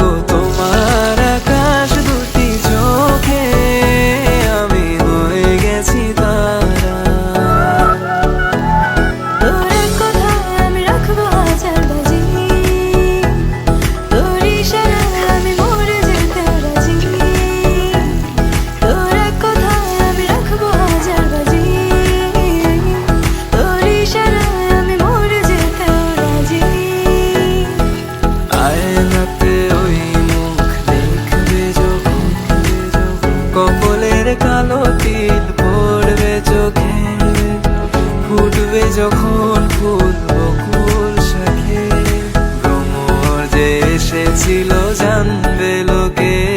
গো ফুটবে যখন ফুল বকুল শাখে। ভ্রমর যে এসেছিল জানবে লোকে।